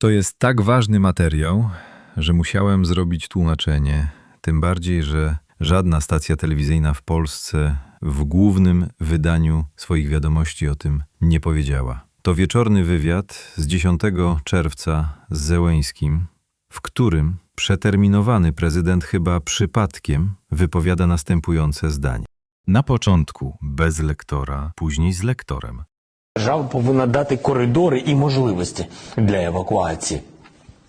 To jest tak ważny materiał, że musiałem zrobić tłumaczenie. Tym bardziej, że żadna stacja telewizyjna w Polsce w głównym wydaniu swoich wiadomości o tym nie powiedziała. To wieczorny wywiad z 10 czerwca z Zełęńskim, w którym przeterminowany prezydent chyba przypadkiem wypowiada następujące zdanie. Na początku bez lektora, później z lektorem Держава повинна дати коридори і можливості для евакуації.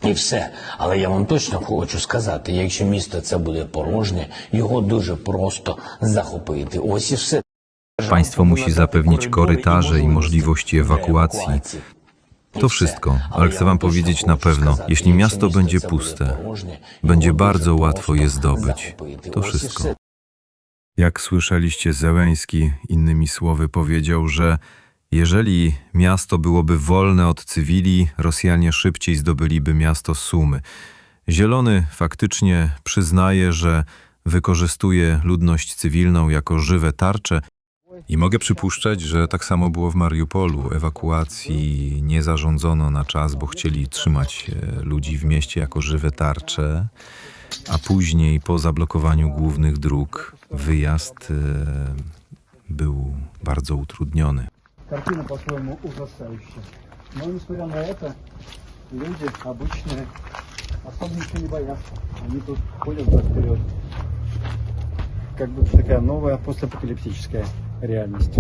І все. Але я вам точно хочу сказати, якщо місто це буде порожнє, його дуже просто захопити. Ось і все. Держава Państwo повинна musi дати zapewnić коридори і korytarze i możliwości для ewakuacji. евакуації. І To все. wszystko, Але ale я chcę wam точно powiedzieć хочу na pewno, сказати, jeśli якщо miasto місто będzie це буде puste, порожнє, będzie його bardzo дуже łatwo je просто zdobyć. захопити. To Ось і wszystko. все. Jak słyszeliście, Zełęński innymi słowy powiedział, że jeżeli miasto byłoby wolne od cywili, Rosjanie szybciej zdobyliby miasto Sumy. Zielony faktycznie przyznaje, że wykorzystuje ludność cywilną jako żywe tarcze. I mogę przypuszczać, że tak samo było w Mariupolu. Ewakuacji nie zarządzono na czas, bo chcieli trzymać e, ludzi w mieście jako żywe tarcze, a później po zablokowaniu głównych dróg wyjazd e, był bardzo utrudniony. Картина по-своему ужасающая. Но несмотря на это, люди обычные особо ничего не боятся. Они тут ходят за вперед. Как бы такая новая постапокалиптическая реальность.